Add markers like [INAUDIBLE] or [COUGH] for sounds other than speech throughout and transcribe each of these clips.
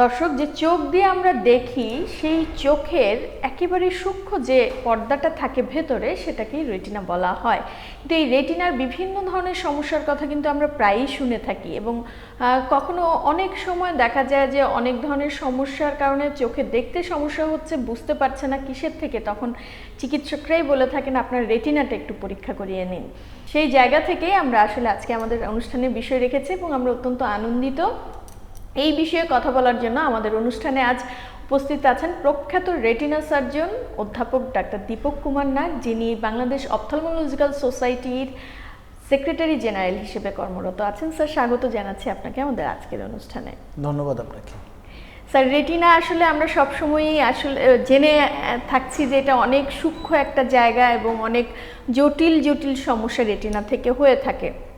দর্শক, যে চোখ দিয়ে আমরা দেখি, সেই চোখের একেবারে সূক্ষ্ম যে পর্দাটা থাকে ভেতরে, সেটাকেই রেটিনা বলা হয়। কিন্তু এই রেটিনার বিভিন্ন ধরনের সমস্যার কথা কিন্তু আমরা প্রায়ই শুনে থাকি এবং কখনো অনেক সময় দেখা যায় যে অনেক ধরনের সমস্যার কারণে চোখে দেখতে সমস্যা হচ্ছে, বুঝতে পারছে না কিসের থেকে, তখন চিকিৎসকরাই বলে থাকেন, আপনার রেটিনাটা একটু পরীক্ষা করিয়ে নিন। সেই জায়গা থেকেই আমরা আসলে আজকে আমাদের অনুষ্ঠানে বিষয় রেখেছি এবং আমরা অত্যন্ত আনন্দিত এই বিষয়ে কথা বলার জন্য আমাদের অনুষ্ঠানে আজ উপস্থিত আছেন প্রখ্যাত রেটিনা সার্জন অধ্যাপক ডাক্তার দীপক কুমার নাগ যিনি বাংলাদেশ অপথলমোলজিক্যাল সোসাইটির সেক্রেটারি জেনারেল হিসেবে কর্মরত আছেন। স্যার স্বাগত জানাচ্ছি আপনাকে আমাদের আজকের অনুষ্ঠানে। ধন্যবাদ আপনাকে। স্যার রেটিনা আসলে আমরা সবসময়ই আসলে জেনে থাকছি যে এটা অনেক সূক্ষ্ম একটা জায়গা এবং অনেক জটিল জটিল সমস্যা রেটিনা থেকে হয়ে থাকে।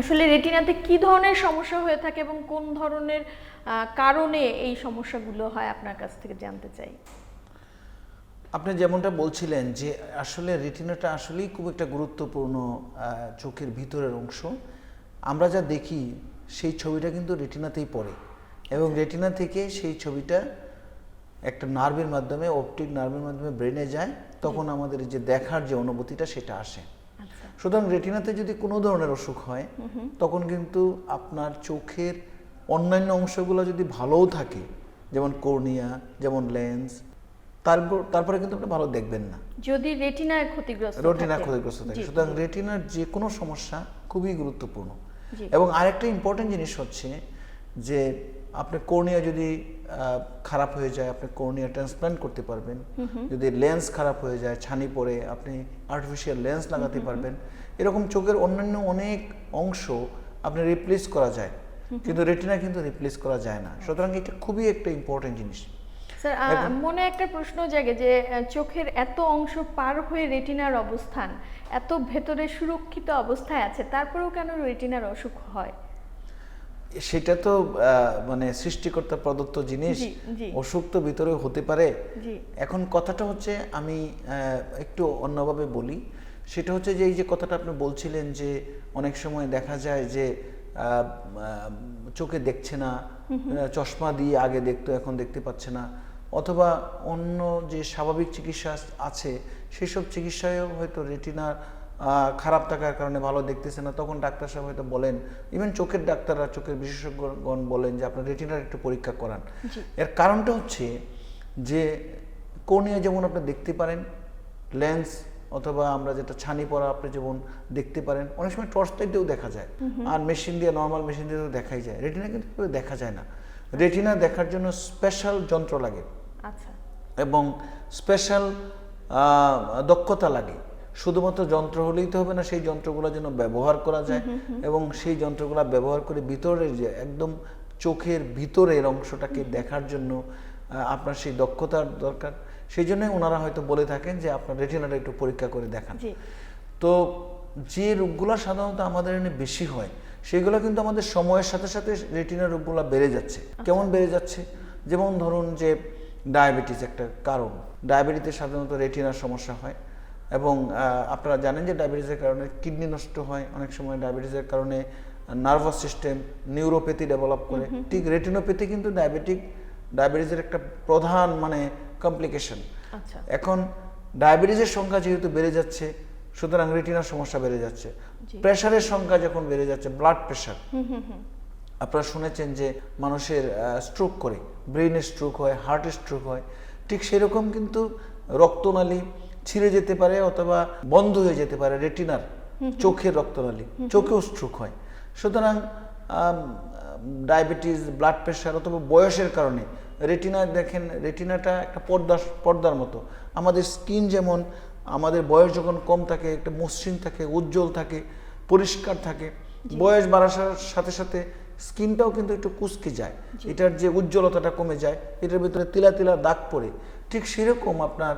আসলে রেটিনাতে কি ধরনের সমস্যা হয়ে থাকে এবং কোন ধরনের কারণে এই সমস্যাগুলো হয় আপনার কাছ থেকে জানতে চাই? আপনি যেমনটা বলছিলেন যে আসলে রেটিনাটা আসলেই খুব একটা গুরুত্বপূর্ণ চোখের ভিতরের অংশ। আমরা যা দেখি সেই ছবিটা কিন্তু রেটিনাতেই পড়ে এবং রেটিনা থেকে সেই ছবিটা একটা নার্ভের মাধ্যমে অপটিক নার্ভের মাধ্যমে ব্রেনে যায় তখন আমাদের যে দেখার যে অনুভূতিটা সেটা আসে। আচ্ছা সুতরাং রেটিনাতে যদি কোনো ধরনের অসুখ হয় তখন কিন্তু আপনার চোখের অন্যান্য অংশগুলো যদি ভালোও থাকে যেমন কর্নিয়া যেমন লেন্স তারপর তারপরে কিন্তু আপনি ভালো দেখবেন না। যদি রেটিনায় ক্ষতিগ্রস্ত রেটিনা ক্ষতিগ্রস্ত থাকে। সুতরাং রেটিনার যে কোনো সমস্যা খুবই গুরুত্বপূর্ণ। এবং আরেকটা ইম্পর্টেন্ট জিনিস হচ্ছে যে আপনি কর্নিয়া যদি খারাপ হয়ে যায় আপনি কর্নিয়া ট্রান্সপ্লান্ট করতে পারবেন। যদি লেন্স খারাপ হয়ে যায় ছানি পরে আপনি আর্টিফিশিয়াল লেন্স লাগাতে পারবেন। এরকম চোখের অন্যান্য অনেক অংশ আপনি রিপ্লেস করা যায়। কিন্তু রেটিনা কিন্তু রিপ্লেস করা যায় না। সুতরাং এটা খুবই একটা ইম্পর্টেন্ট জিনিস। স্যার মনে একটা প্রশ্ন জাগে যে চোখের এত অংশ পার হয়ে রেটিনার অবস্থান এত ভেতরে সুরক্ষিত অবস্থায় আছে তারপরেও কেন রেটিনার অসুখ হয়? সেটা তো মানে সৃষ্টিকর্তা প্রদত্ত জিনিস। অসুখ তো ভিতরে হতে পারে। এখন কথাটা হচ্ছে আমি একটু অন্যভাবে বলি। সেটা হচ্ছে যে এই যে কথাটা আপনি বলছিলেন যে অনেক সময় দেখা যায় যে চোখে দেখছে না চশমা দিয়ে আগে দেখতো এখন দেখতে পাচ্ছে না। অথবা অন্য যে স্বাভাবিক চিকিৎসা আছে সেসব চিকিৎসায়ও হয়তো রেটিনার খারাপ থাকার কারণে ভালো দেখতেছে না। তখন ডাক্তার সাহেব হয়তো বলেন ইভেন চোখের ডাক্তাররা চোখের বিশেষজ্ঞগণ বলেন যে আপনার রেটিনার একটু পরীক্ষা করান। এর কারণটা হচ্ছে যে কর্নিয়া যেমন আপনি দেখতে পারেন লেন্স অথবা আমরা যেটা ছানি পরা আপনি যেমন দেখতে পারেন অনেক সময় টর্চ লাইটেও দেখা যায়। আর মেশিন দিয়ে নর্মাল মেশিন দিয়ে তো দেখাই যায়। রেটিনা কিন্তু দেখা যায় না। রেটিনা দেখার জন্য স্পেশাল যন্ত্র লাগে। আচ্ছা। এবং স্পেশাল দক্ষতা লাগে। শুধুমাত্র যন্ত্র হলেই তো হবে না সেই যন্ত্রগুলো যেন ব্যবহার করা যায়। এবং সেই যন্ত্রগুলো ব্যবহার করে ভিতরের যে একদম চোখের ভিতরের অংশটাকে দেখার জন্য আপনার সেই দক্ষতার দরকার। সেই জন্যই ওনারা হয়তো বলে থাকেন যে আপনার রেটিনাটা একটু পরীক্ষা করে দেখান। তো যে রোগগুলো সাধারণত আমাদের এখানে বেশি হয় সেগুলো কিন্তু আমাদের সময়ের সাথে সাথে রেটিনা রোগগুলো বেড়ে যাচ্ছে। কেমন বেড়ে যাচ্ছে? যেমন ধরুন যে ডায়াবেটিস একটা কারণ। ডায়াবেটিসে সাধারণত রেটিনার সমস্যা হয় এবং আপনারা জানেন যে ডায়াবেটিসের কারণে কিডনি নষ্ট হয় অনেক সময় ডায়াবেটিসের কারণে নার্ভাস সিস্টেম নিউরোপ্যাথি ডেভেলপ করে। ঠিক রেটিনোপ্যাথি কিন্তু ডায়াবেটিক ডায়াবেটিসের একটা প্রধান মানে কমপ্লিকেশন আচ্ছা। এখন ডায়াবেটিসের সংখ্যা যেহেতু বেড়ে যাচ্ছে সুতরাং রেটিনার সমস্যা বেড়ে যাচ্ছে। প্রেশারের সংখ্যা যখন বেড়ে যাচ্ছে ব্লাড প্রেশার আপনারা শুনেছেন যে মানুষের স্ট্রোক করে ব্রেনের স্ট্রোক হয় হার্ট স্ট্রোক হয়। ঠিক সেরকম কিন্তু রক্তনালী ছিঁড়ে যেতে পারে অথবা বন্ধ হয়ে যেতে পারে রেটিনার চোখের রক্তনালী চোখেও স্ট্রোক হয়। সুতরাং ডায়াবেটিস ব্লাড প্রেশার অথবা বয়সের কারণে রেটিনা দেখেন রেটিনাটা একটা পর্দা পর্দার মতো। আমাদের স্কিন যেমন আমাদের বয়স যখন কম থাকে একটা মসৃণ থাকে উজ্জ্বল থাকে পরিষ্কার থাকে বয়স বাড়ার সাথে সাথে স্কিনটাও কিন্তু একটু কুচকে যায়। এটার যে উজ্জ্বলতাটা কমে যায় এটার ভিতরে তিলা তিলা দাগ পড়ে। ঠিক সেরকম আপনার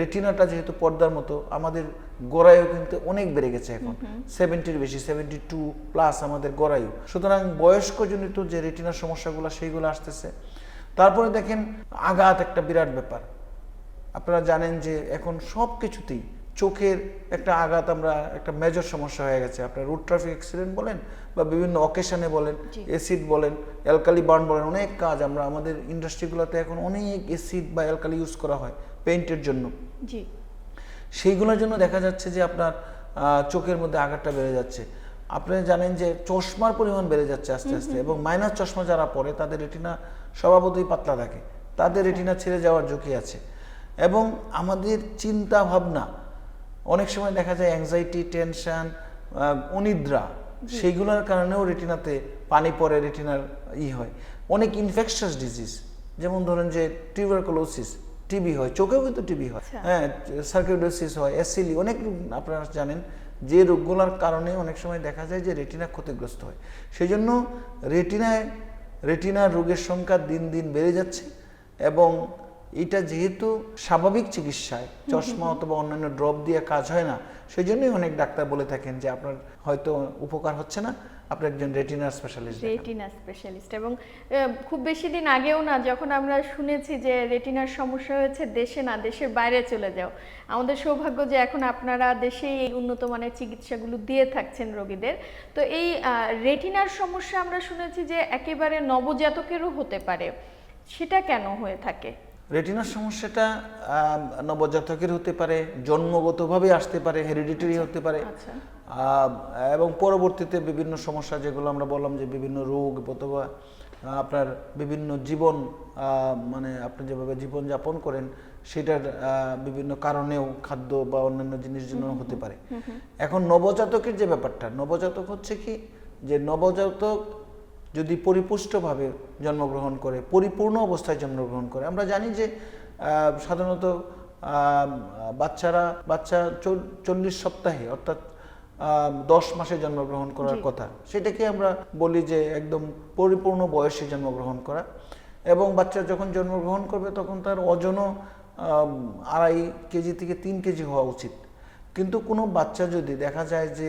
রেটিনাটা যেহেতু পর্দার মতো আমাদের গোড়ায়ও কিন্তু অনেক বেড়ে গেছে এখন। সেভেন্টির বেশি সেভেন্টি টু প্লাস আমাদের গোড়ায়ু সুতরাং বয়স্কজনিত যে রেটিনার সমস্যাগুলো সেইগুলো আসতেছে। তারপরে দেখেন আঘাত একটা বিরাট ব্যাপার। আপনারা জানেন যে এখন সব কিছুতেই চোখের একটা আঘাত আমরা একটা মেজর সমস্যা হয়ে গেছে। আপনার রুট ট্রাফিক অ্যাক্সিডেন্ট বলেন বা বিভিন্ন অকেশনে বলেন। অ্যাসিড বলেন অ্যালকালি বার্ন বলেন অনেক কাজ আমরা আমাদের ইন্ডাস্ট্রিগুলোতে এখন অনেক অ্যাসিড বা অ্যালকালি ইউজ করা হয় পেইন্টের জন্য। সেইগুলোর জন্য দেখা যাচ্ছে যে আপনার চোখের মধ্যে আঘাতটা বেড়ে যাচ্ছে। আপনি জানেন যে চশমার পরিমাণ বেড়ে যাচ্ছে আস্তে আস্তে এবং মাইনাস চশমা যারা পরে তাদের রেটিনা স্বভাবতই পাতলা থাকে। তাদের রেটিনা ছেড়ে যাওয়ার ঝুঁকি আছে। এবং আমাদের চিন্তা ভাবনা অনেক সময় দেখা যায় অ্যাংজাইটি টেনশন অনিদ্রা সেইগুলোর কারণেও রেটিনাতে পানি পড়ে রেটিনার ই হয়। অনেক ইনফেকশাস ডিজিজ যেমন ধরেন যে টিউবারকুলোসিস টিবি হয়। চোখেও কিন্তু টিবি হয়। আচ্ছা। হ্যাঁ সার্কিউডোসিস হয় এসিলি অনেক আপনারা জানেন যে রোগগুলোর কারণে অনেক সময় দেখা যায় যে রেটিনা ক্ষতিগ্রস্ত হয়। সেই জন্য রেটিনায় রেটিনার রোগের সংখ্যা দিন দিন বেড়ে যাচ্ছে এবং এটা যেহেতু স্বাভাবিক চিকিৎসায় চশমা অথবা অন্যান্য ড্রপ দিয়ে কাজ হয় না সেই জন্যই অনেক ডাক্তার বলে থাকেন যে আপনার হয়তো উপকার হচ্ছে না। আপনি একজন রেটিনা স্পেশালিস্ট রেটিনা স্পেশালিস্ট এবং খুব বেশি দিন আগেও না যখন আমরা শুনেছি যে রেটিনার সমস্যা হয়েছে দেশে না দেশের বাইরে চলে যাও। আমাদের সৌভাগ্য যে এখন আপনারা দেশে এই উন্নত মানের চিকিৎসাগুলো দিয়ে থাকছেন রোগীদের। তো এই রেটিনার সমস্যা আমরা শুনেছি যে একেবারে নবজাতকেরও হতে পারে। সেটা কেন হয়ে থাকে? রেটিনার সমস্যাটা নবজাতকের হতে পারে জন্মগতভাবে আসতে পারে হেরিডিটারি হতে পারে। আচ্ছা। এবং পরবর্তীতে বিভিন্ন সমস্যা যেগুলো আমরা বললাম যে বিভিন্ন রোগ অথবা আপনার বিভিন্ন জীবন মানে আপনি যেভাবে জীবন যাপন করেন সেটার বিভিন্ন কারণেও খাদ্য বা অন্যান্য জিনিস জন্য হতে পারে। এখন নবজাতকের যে ব্যাপারটা নবজাতক হচ্ছে কি যে নবজাতক যদি পরিপুষ্টভাবে জন্মগ্রহণ করে পরিপূর্ণ অবস্থায় জন্মগ্রহণ করে আমরা জানি যে সাধারণত বাচ্চারা বাচ্চা চল্লিশ সপ্তাহে অর্থাৎ দশ মাসে জন্মগ্রহণ করার কথা। সেটাকে আমরা বলি যে একদম পরিপূর্ণ বয়সে জন্মগ্রহণ করা। এবং বাচ্চা যখন জন্মগ্রহণ করবে তখন তার ওজনও আড়াই কেজি থেকে তিন কেজি হওয়া উচিত। কিন্তু কোনো বাচ্চা যদি দেখা যায় যে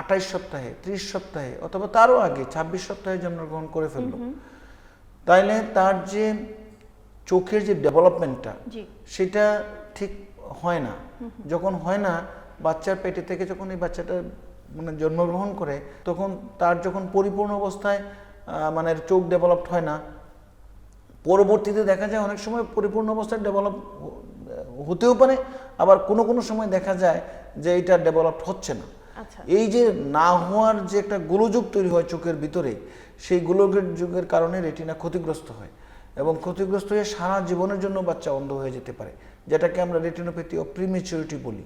আঠাইশ সপ্তাহে ত্রিশ সপ্তাহে অথবা তারও আগে ছাব্বিশ সপ্তাহে জন্মগ্রহণ করে ফেলল তাইলে তার যে চোখের যে ডেভেলপমেন্টটা সেটা ঠিক হয় না। যখন হয় না বাচ্চার পেটে থেকে যখন এই বাচ্চাটা মানে জন্মগ্রহণ করে তখন তার যখন পরিপূর্ণ অবস্থায় মানে চোখ ডেভেলপড হয় না পরবর্তীতে দেখা যায় অনেক সময় পরিপূর্ণ অবস্থায় ডেভেলপ হতেও পারে আবার কোনো কোনো সময় দেখা যায় যে এটা ডেভেলপড হচ্ছে না। আচ্ছা। এই যে না হওয়ার যে একটা গোলযোগ তৈরি হয় চোখের ভিতরে সেই গোলকের যুগের কারণে রেটিনা ক্ষতিগ্রস্ত হয় এবং ক্ষতিগ্রস্ত হয়ে সারা জীবনের জন্য বাচ্চা অন্ধ হয়ে যেতে পারে যেটাকে আমরা রেটিনোপ্যাথি অফ প্রিমেচুরিটি বলি।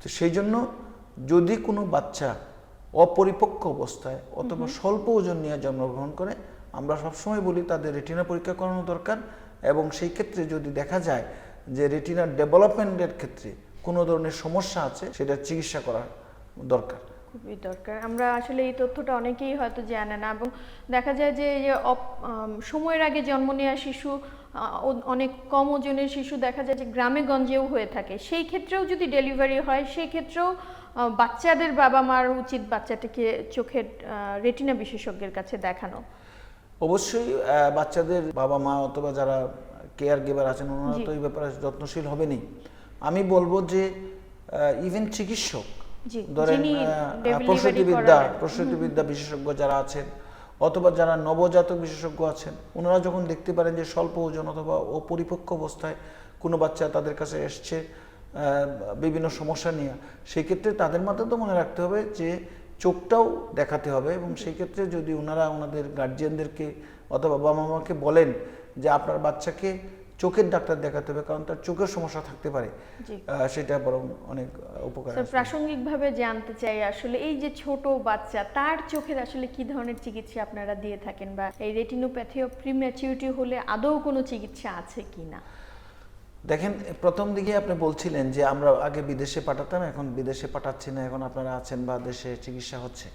তো সেই জন্য যদি কোনো বাচ্চা অপরিপক্ক অবস্থায় অথবা স্বল্প ওজন নিয়ে জন্মগ্রহণ করে আমরা সবসময় বলি তাদের রেটিনা পরীক্ষা করানো দরকার এবং সেই ক্ষেত্রে যদি দেখা যায় যে রেটিনার ডেভেলপমেন্টের ক্ষেত্রে কোনো ধরনের সমস্যা আছে সেটা চিকিৎসা করা দরকার। খুবই দরকার। আমরা আসলে এই তথ্যটা অনেকেই হয়তো জানে না এবং দেখা যায় যে সময়ের আগে জন্ম নেওয়া শিশু অনেক কম ওজনের শিশু দেখা যায় যে গ্রামে গঞ্জেও হয়ে থাকে। সেই ক্ষেত্রেও যদি ডেলিভারি হয় সেই ক্ষেত্রেও বাচ্চাদের বাবা মার উচিত বাচ্চাটাকে চোখের রেটিনা বিশেষজ্ঞের কাছে দেখানো। অবশ্যই বাচ্চাদের বাবা মা অথবা যারা কেয়ার গিভার আছেন ওনারা তো এই ব্যাপারে যত্নশীল হবেনই। আমি বলব যে ইভেন চিকিৎসক ধরেন প্রসূতিবিদ্যা প্রসূতিবিদ্যা বিশেষজ্ঞ যারা আছেন অথবা যারা নবজাতক বিশেষজ্ঞ আছেন, ওনারা যখন দেখতে পারেন যে স্বল্প ওজন অথবা অপরিপক্ক অবস্থায় কোনো বাচ্চা তাদের কাছে এসছে বিভিন্ন সমস্যা নিয়ে সেক্ষেত্রে তাদের মাথায় তো মনে রাখতে হবে যে চোখটাও দেখাতে হবে এবং সেই ক্ষেত্রে যদি ওনারা ওনাদের গার্জিয়ানদেরকে অথবা বাবা মাকে বলেন যে আপনার বাচ্চাকে চোখের ডাক্তার দেখাতে হবে কারণ তার চোখের সমস্যা থাকতে পারে। সেটা বরং অনেক উপকার। প্রাসঙ্গিকভাবে জানতে চাই আসলে এই যে ছোট বাচ্চা তার চোখের আসলে কি ধরনের চিকিৎসা আপনারা দিয়ে থাকেন? বা এই রেটিনোপ্যাথি অফ প্রিম্যাচিউরিটি হলে আদৌ কোনো চিকিৎসা আছে কি না? দেখেন প্রথম দিকে আপনি বলছিলেন যে আমরা আগে বিদেশে পাঠাতাম এখন বিদেশে পাঠাচ্ছি না এখন আপনারা আছেন বা দেশে চিকিৎসা হচ্ছে।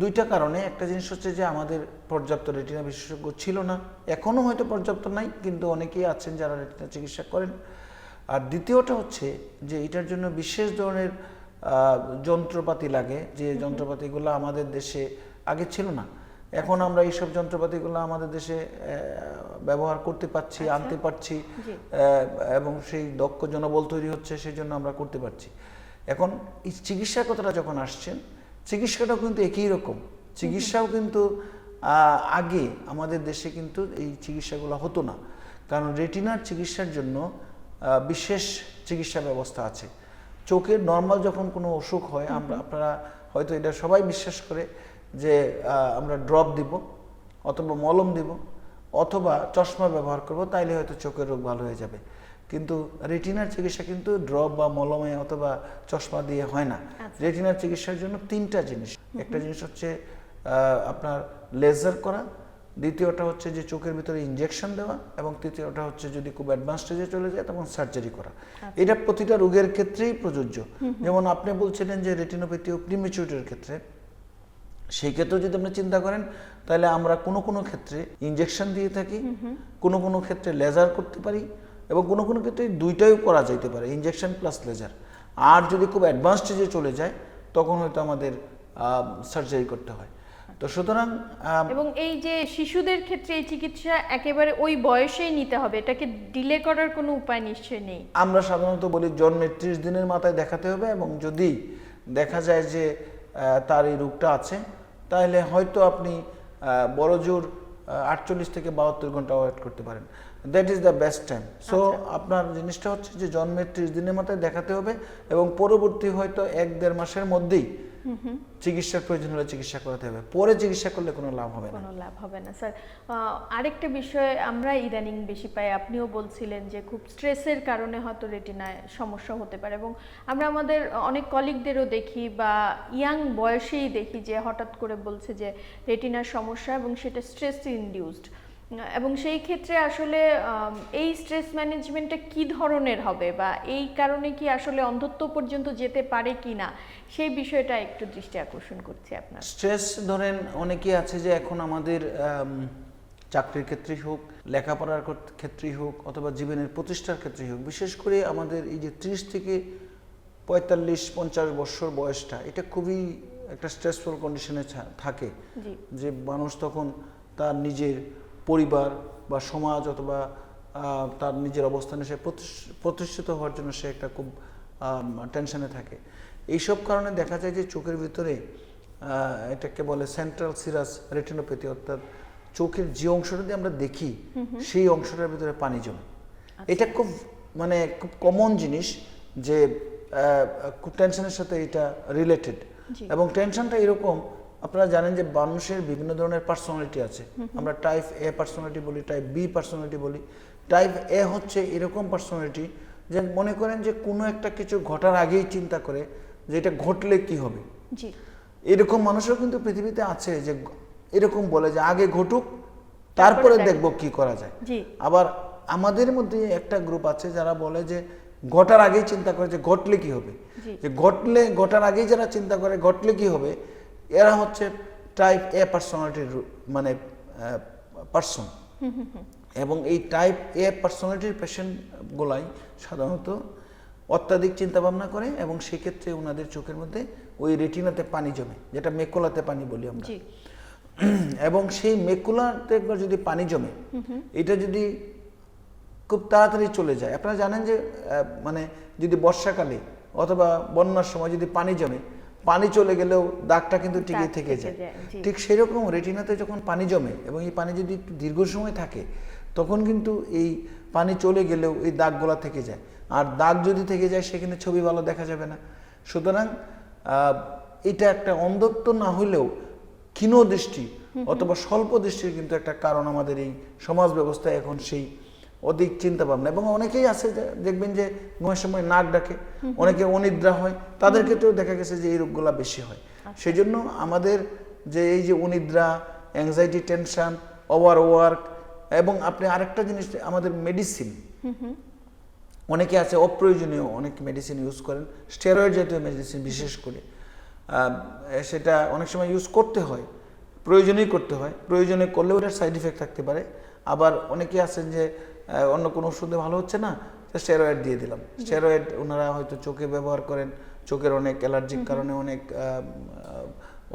দুইটা কারণে। একটা জিনিস হচ্ছে যে আমাদের পর্যাপ্ত রেটিনা বিশেষজ্ঞ ছিল না। এখনও হয়তো পর্যাপ্ত নাই কিন্তু অনেকেই আছেন যারা রেটিনা চিকিৎসা করেন। আর দ্বিতীয়টা হচ্ছে যে এটার জন্য বিশেষ ধরনের যন্ত্রপাতি লাগে। যে যন্ত্রপাতিগুলো আমাদের দেশে আগে ছিল না। এখন আমরা এইসব যন্ত্রপাতিগুলো আমাদের দেশে ব্যবহার করতে পারছি আনতে পারছি এবং সেই দক্ষ জনবল তৈরি হচ্ছে সেই জন্য আমরা করতে পারছি। এখন এই চিকিৎসার কথাটা যখন আসছেন চিকিৎসাটাও কিন্তু একই রকম। চিকিৎসাও কিন্তু আগে আমাদের দেশে কিন্তু এই চিকিৎসাগুলো হতো না। কারণ রেটিনার চিকিৎসার জন্য বিশেষ চিকিৎসা ব্যবস্থা আছে। চোখের নর্মাল যখন কোনো অসুখ হয় আমরা আপনারা হয়তো এটা সবাই বিশ্বাস করে যে আমরা ড্রপ দিব অথবা মলম দিব অথবা চশমা ব্যবহার করব তাইলে হয়তো চোখের রোগ ভালো হয়ে যাবে। কিন্তু রেটিনার চিকিৎসা কিন্তু ড্রপ বা মলমে অথবা চশমা দিয়ে হয় না। রেটিনার চিকিৎসার জন্য তিনটা জিনিস। একটা জিনিস হচ্ছে আপনার লেজার করা দ্বিতীয়টা হচ্ছে যে চোখের ভিতরে ইনজেকশন দেওয়া এবং তৃতীয়টা হচ্ছে যদি খুব অ্যাডভান্স স্টেজে চলে যায় তখন সার্জারি করা। এটা প্রতিটা রোগের ক্ষেত্রেই প্রযোজ্য। যেমন আপনি বলছিলেন যে রেটিনোপ্যাথি ও প্রিমেচুরিটির ক্ষেত্রে। সেই ক্ষেত্রেও যদি আপনি চিন্তা করেন তাহলে আমরা কোনো কোনো ক্ষেত্রে ইনজেকশন দিয়ে থাকি কোনো কোনো ক্ষেত্রে লেজার করতে পারি এবং কোনো কোনো ক্ষেত্রে দুইটাই করা যাইতে পারে ইনজেকশন প্লাস লেজার আর যদি খুব অ্যাডভান্স স্টেজে চলে যায় তখন হয়তো আমাদের সার্জারি করতে হয়। তো সুতরাং এবং এই যে শিশুদের ক্ষেত্রে এই চিকিৎসা একেবারে ওই বয়সেই নিতে হবে এটাকে ডিলে করার কোনো উপায় নিশ্চয়ই নেই। আমরা সাধারণত বলি জন্মের ত্রিশ দিনের মাথায় দেখাতে হবে এবং যদি দেখা যায় যে তার এই রোগটা আছে তাহলে হয়তো আপনি আহ, বড় জোর আটচল্লিশ থেকে বাহাত্তর ঘণ্টা ওয়েট করতে পারেন। That is the best time so আপনার জিনিসটা হচ্ছে যে জন্মের ত্রিশ দিনের মাথায় দেখাতে হবে এবং পরবর্তী হয়তো এক দেড় মাসের মধ্যেই চিকিৎসার প্রয়োজন হলে চিকিৎসা করাতে হবে। পরে চিকিৎসা করলে কোনো লাভ হবে না। কোনো লাভ হবে না স্যার। আরেকটা বিষয় আমরা ইদানিং বেশি পাই আপনিও বলছিলেন যে খুব স্ট্রেসের কারণে হয়তো রেটিনায় সমস্যা হতে পারে এবং আমরা আমাদের অনেক কলিগদেরও দেখি বা ইয়াং বয়সেই দেখি যে হঠাৎ করে বলছে যে রেটিনার সমস্যা এবং সেটা স্ট্রেস ইনডিউসড। এবং সেই ক্ষেত্রে আসলে এই স্ট্রেস ম্যানেজমেন্টটা কি ধরনের হবে বা এই কারণে কি আসলে অন্ধত্ব পর্যন্ত যেতে পারে কি না সেই বিষয়টা একটু দৃষ্টি আকর্ষণ করছে আপনার। স্ট্রেস ধরেন অনেকেই আছে যে এখন আমাদের চাকরির ক্ষেত্রেই হোক লেখাপড়ার ক্ষেত্রেই হোক অথবা জীবনের প্রতিষ্ঠার ক্ষেত্রেই হোক বিশেষ করে আমাদের এই যে ত্রিশ থেকে পঁয়তাল্লিশ পঞ্চাশ বছর বয়সটা এটা খুবই একটা স্ট্রেসফুল কন্ডিশনে থাকে। যে মানুষ তখন তার নিজের পরিবার বা সমাজ অথবা তার নিজের অবস্থানে সে প্রতিষ্ঠ- প্রতিষ্ঠিত হওয়ার জন্য সে একটা খুব টেনশনে থাকে। এইসব কারণে দেখা যায় যে চোখের ভিতরে এটাকে বলে সেন্ট্রাল সিরাস রেটিনোপ্যাথি অর্থাৎ চোখের যে অংশটা দিয়ে আমরা দেখি সেই অংশটার ভিতরে পানি জমে। এটা খুব মানে খুব কমন জিনিস যে খুব টেনশনের সাথে এটা রিলেটেড এবং টেনশনটা এরকম আপনারা জানেন যে মানুষের বিভিন্ন ধরনের পার্সোনালিটি আছে। আমরা টাইপ এ পার্সোনালিটি বলি টাইপ বি পার্সোনালিটি বলি। টাইপ এ হচ্ছে এরকম পার্সোনালিটি যে মনে করেন যে কোনো একটা কিছু ঘটার আগেই চিন্তা করে যে এটা ঘটলে কি হবে। এরকম মানুষও কিন্তু পৃথিবীতে আছে যে এরকম বলে যে আগে ঘটুক তারপরে দেখ- দেখব কি করা যায়। আবার আমাদের মধ্যে একটা গ্রুপ আছে যারা বলে যে ঘটার আগেই চিন্তা করে যে ঘটলে কি হবে। যে ঘটলে ঘটার আগেই যারা চিন্তা করে ঘটলে কি হবে এরা হচ্ছে টাইপ এ পার্সোনালিটির মানে পার্সন এবং এই টাইপ এ পার্সোনালিটির পেশেন্টগুলাই সাধারণত অত্যাধিক চিন্তা ভাবনা করে এবং সেক্ষেত্রে ওনাদের চোখের মধ্যে ওই রেটিনাতে পানি জমে যেটা মেকোলাতে পানি বলি আমরা। [CLEARS THROAT] এবং সেই মেকুলাতে একবার যদি পানি জমে এটা যদি খুব তাড়াতাড়ি চলে যায় আপনারা জানেন যে মানে যদি বর্ষাকালে অথবা বন্যার সময় যদি পানি জমে পানি চলে গেলেও দাগটা কিন্তু টিকে থেকে যায়, ঠিক সেরকম রেটিনাতে যখন পানি জমে এবং এই পানি যদি একটু দীর্ঘ সময় থাকে তখন কিন্তু এই পানি চলে গেলেও এই দাগগুলা থেকে যায়। আর দাগ যদি থেকে যায় সেখানে ছবি ভালো দেখা যাবে না। সুতরাং এটা একটা অন্ধত্ব না হলেও ক্ষীণ দৃষ্টি অথবা স্বল্প দৃষ্টির কিন্তু একটা কারণ আমাদের এই সমাজ ব্যবস্থায় এখন সেই অধিক চিন্তা ভাবনা এবং অনেকেই আছে দেখবেন যে ঘুমের সময় নাক ডাকে অনেকে অনিদ্রা হয় তাদের ক্ষেত্রেও দেখা গেছে যে এই রোগগুলা বেশি হয়। সেই জন্য আমাদের যে এই যে অনিদ্রা অ্যাংজাইটি টেনশন ওভার ওয়ার্ক এবং আপনি আরেকটা জিনিস আমাদের মেডিসিন অনেকে আছে অপ্রয়োজনীয় অনেক মেডিসিন ইউজ করেন স্টেরয়েড জাতীয় মেডিসিন বিশেষ করে। আহ, সেটা অনেক সময় ইউজ করতে হয় প্রয়োজনেই করতে হয় প্রয়োজনে করলেও ওটার সাইড ইফেক্ট থাকতে পারে। আবার অনেকে আছেন যে অন্য কোনো ওষুধে ভালো হচ্ছে না স্টেরয়েড দিয়ে দিলাম। স্টেরয়েড ওনারা হয়তো চোখে ব্যবহার করেন চোখের অনেক অ্যালার্জিক কারণে অনেক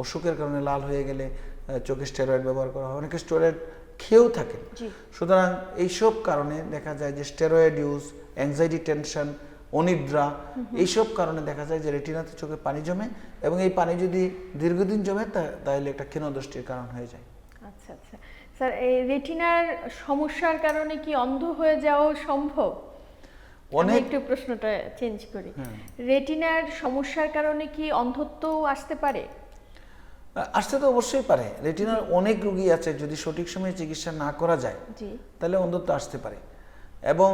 অসুখের কারণে লাল হয়ে গেলে চোখে স্টেরয়েড ব্যবহার করা হয়। অনেকে স্টেরয়েড খেয়েও থাকেন। সুতরাং এইসব কারণে দেখা যায় যে স্টেরয়েড ইউজ অ্যাংজাইটি টেনশন অনিদ্রা এইসব কারণে দেখা যায় যে রেটিনাতে চোখে পানি জমে এবং এই পানি যদি দীর্ঘদিন জমে তাহলে একটা ক্ষীণদৃষ্টির কারণ হয়ে যায়। স্যার এই রেটিনার সমস্যার কারণে কি অন্ধ হয়ে যাওয়া সম্ভব? অনেক একটু প্রশ্নটা চেঞ্জ করি। হ্যাঁ। রেটিনার সমস্যার কারণে কি অন্ধত্ব আসতে পারে? আসতে তো অবশ্যই পারে। রেটিনার অনেক রোগী আছে যদি সঠিক সময়ে চিকিৎসা না করা যায় জি। তাহলে অন্ধত্ব আসতে পারে। এবং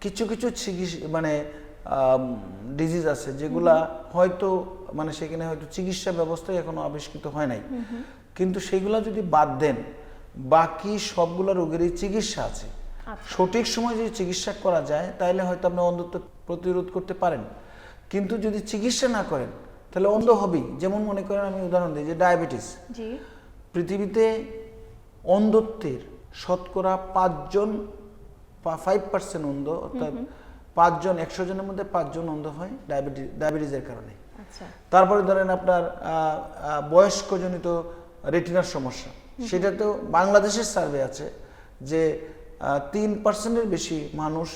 কিছু কিছু চিকিৎসা মানে ডিজিজ আছে যেগুলা হয়তো মানে সেখানে হয়তো চিকিৎসা ব্যবস্থাই এখনও আবিষ্কৃত হয় নাই। কিন্তু সেগুলা যদি বাদ দেন বাকি সবগুলো রোগেরই চিকিৎসা আছে। আচ্ছা। সঠিক সময় যদি চিকিৎসা করা যায় তাহলে হয়তো আপনি অন্ধত্ব প্রতিরোধ করতে পারেন। কিন্তু যদি চিকিৎসা না করেন তাহলে অন্ধ হবেই। যেমন মনে করেন আমি উদাহরণ দিই যে ডায়াবেটিস। পৃথিবীতে অন্ধত্বের শতকরা পাঁচজন ফাইভ পার্সেন্ট অন্ধ অর্থাৎ পাঁচজন একশো জনের মধ্যে পাঁচজন অন্ধ হয় ডায়াবেটিস ডায়াবেটিসের কারণে। আচ্ছা। তারপরে ধরেন আপনার বয়স্কজনিত রেটিনার সমস্যা। সেটা তো বাংলাদেশের সার্ভে আছে যে তিন পার্সেন্টের বেশি মানুষ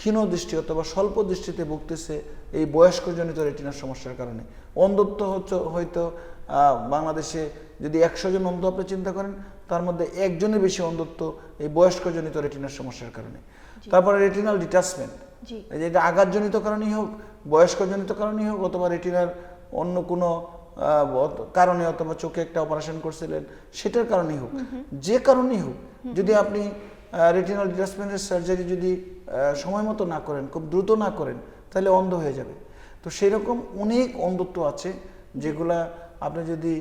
ক্ষীণ দৃষ্টি অথবা স্বল্প দৃষ্টিতে ভুগতেছে এই বয়স্কজনিত রেটিনার সমস্যার কারণে। অন্ধত্ব হচ্ছে হয়তো বাংলাদেশে যদি একশো জন অন্ধ আপনি চিন্তা করেন তার মধ্যে একজনের বেশি অন্ধত্ব এই বয়স্কজনিত রেটিনার সমস্যার কারণে। তারপরে রেটিনাল ডিটাচমেন্ট জি। এই যে এটা আঘাতজনিত কারণেই হোক বয়স্কজনিত কারণেই হোক অথবা রেটিনার অন্য কোনো কারণে অথবা চোখে একটা অপারেশন করছিলেন সেটার কারণেই হোক। যে কারণেই হোক যদি আপনি রেটিনাল ডিটাচমেন্টের সার্জারি যদি সময় মতো না করেন খুব দ্রুত না করেন তাহলে অন্ধ হয়ে যাবে। তো সেরকম অনেক অন্ধত্ব আছে যেগুলা আপনি যদি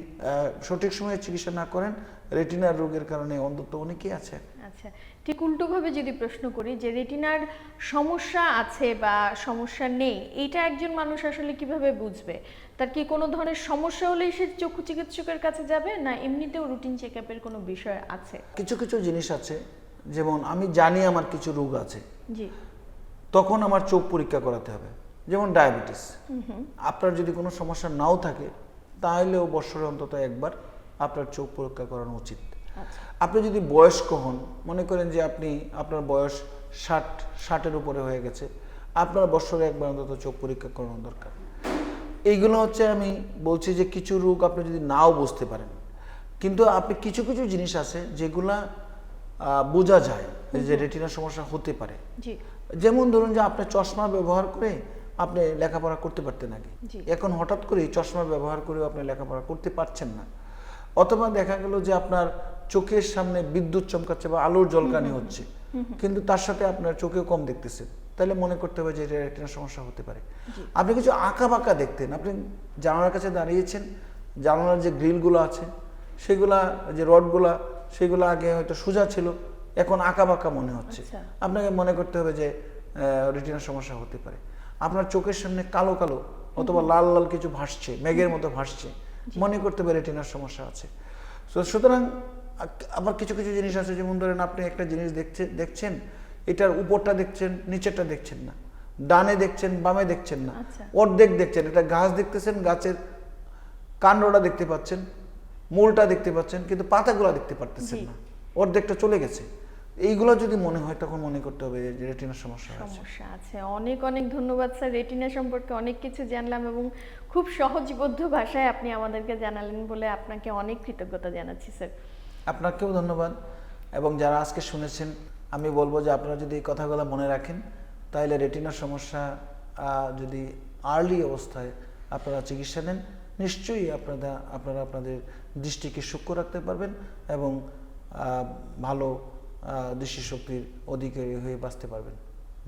সঠিক সময়ে চিকিৎসা না করেন রেটিনার রোগের কারণে অন্ধত্ব অনেকেই আছে। আচ্ছা ঠিক উল্টোভাবে যদি প্রশ্ন করি যে রেটিনার সমস্যা আছে বা সমস্যা নেই এইটা একজন মানুষ আসলে কীভাবে বুঝবে? তার কি কোনো ধরনের সমস্যা হলেই সে চক্ষু চিকিৎসকের কাছে যাবে না এমনিতেও রুটিন চেক আপের কোনো বিষয় আছে? কিছু কিছু জিনিস আছে যেমন আমি জানি আমার কিছু রোগ আছে। জি। তখন আমার চোখ পরীক্ষা করাতে হবে যেমন ডায়াবেটিস। আপনার যদি কোনো সমস্যা নাও থাকে তাহলেও বছরে অন্তত একবার আপনার চোখ পরীক্ষা করানো উচিত। আপনি যদি বয়স্ক হন মনে করেন যে আপনি আপনার বয়স ষাট ষাটের উপরে হয়ে গেছে আপনার বছরে একবার অন্তত চোখ পরীক্ষা করানো দরকার। এইগুলো হচ্ছে আমি বলছি যে কিছু রোগ আপনি যদি নাও বুঝতে পারেন কিন্তু আপনি কিছু কিছু জিনিস আছে যেগুলা আহ, বোঝা যায় যে রেটিনার সমস্যা হতে পারে। যেমন ধরুন যে আপনি চশমা ব্যবহার করে আপনি লেখাপড়া করতে পারতেন আগে। এখন হঠাৎ করে চশমা ব্যবহার করেও আপনি লেখাপড়া করতে পারছেন না। অথবা দেখা গেল যে আপনার চোখের সামনে বিদ্যুৎ চমকাচ্ছে বা আলোর জলকানি হচ্ছে। কিন্তু তার সাথে আপনার চোখেও কম দেখতেছে। তাহলে মনে করতে হবে যে এটা রেটিনার সমস্যা হতে পারে। আপনি কিছু আঁকা বাঁকা দেখতেন। আপনি জানালার কাছে দাঁড়িয়েছেন জানালার যে গ্রিলগুলো আছে সেগুলা যে রডগুলা সেগুলো আগে হয়তো সোজা ছিল এখন আঁকা বাঁকা মনে হচ্ছে। আচ্ছা। আপনাকে মনে করতে হবে যে রেটিনার সমস্যা হতে পারে। আপনার চোখের সামনে কালো কালো অথবা লাল লাল কিছু ভাসছে মেঘের মতো ভাসছে। মনে করতে হবে রেটিনার সমস্যা আছে। তো সুতরাং আবার কিছু কিছু জিনিস আছে যেমন ধরেন আপনি একটা জিনিস দেখছে দেখছেন এটার উপরটা দেখছেন নিচেরটা দেখছেন না। ডানে দেখছেন বামে দেখছেন না। আচ্ছা। অর্ধেক দেখছেন এটা গাছ দেখতেছেন গাছের কাণ্ডটা দেখতে পাচ্ছেন মূলটা দেখতে পাচ্ছেন কিন্তু পাতাগুলো দেখতে পারতেছেন না। অর্ধেকটা চলে গেছে। এইগুলো যদি মনে হয় তখন মনে করতে হবে যে রেটিনার সমস্যা আছে। সমস্যা আছে। অনেক অনেক ধন্যবাদ স্যার। রেটিনা সম্পর্কে অনেক কিছু জানলাম এবং খুব সহজবোধ্য ভাষায় আপনি আমাদেরকে জানালেন বলে আপনাকে অনেক কৃতজ্ঞতা জানাচ্ছি স্যার। আপনাকেও ধন্যবাদ। এবং যারা আজকে শুনেছেন, আমি বলব যে আপনারা যদি এই কথাগুলো মনে রাখেন, তাহলে রেটিনার সমস্যা যদি আর্লি অবস্থায় আপনারা চিকিৎসা নেন, নিশ্চয়ই আপনারা আপনারা আপনাদের দৃষ্টিকে সূক্ষ্ম রাখতে পারবেন এবং ভালো দৃষ্টিশক্তির অধিকারী হয়ে বাঁচতে পারবেন।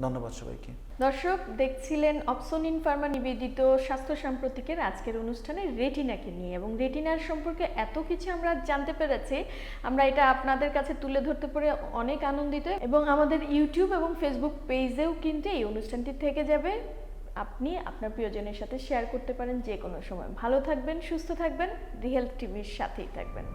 ধন্যবাদ সবাইকে। দর্শক, দেখছিলেন অপসোনিন ফার্মা নিবেদিত স্বাস্থ্য সাম্প্রতিকের আজকের অনুষ্ঠানে রেটিনাকে নিয়ে এবং রেটিনার সম্পর্কে এত কিছু আমরা জানতে পেরেছি, আমরা এটা আপনাদের কাছে তুলে ধরতে পেরে অনেক আনন্দিত এবং আমাদের ইউটিউব এবং ফেসবুক পেজেও কিন্তু এই অনুষ্ঠানটি থেকে যাবে। আপনি আপনার প্রিয়জনের সাথে শেয়ার করতে পারেন যে কোনো সময়। ভালো থাকবেন, সুস্থ থাকবেন রিহেলথ টিভির সাথেই থাকবেন।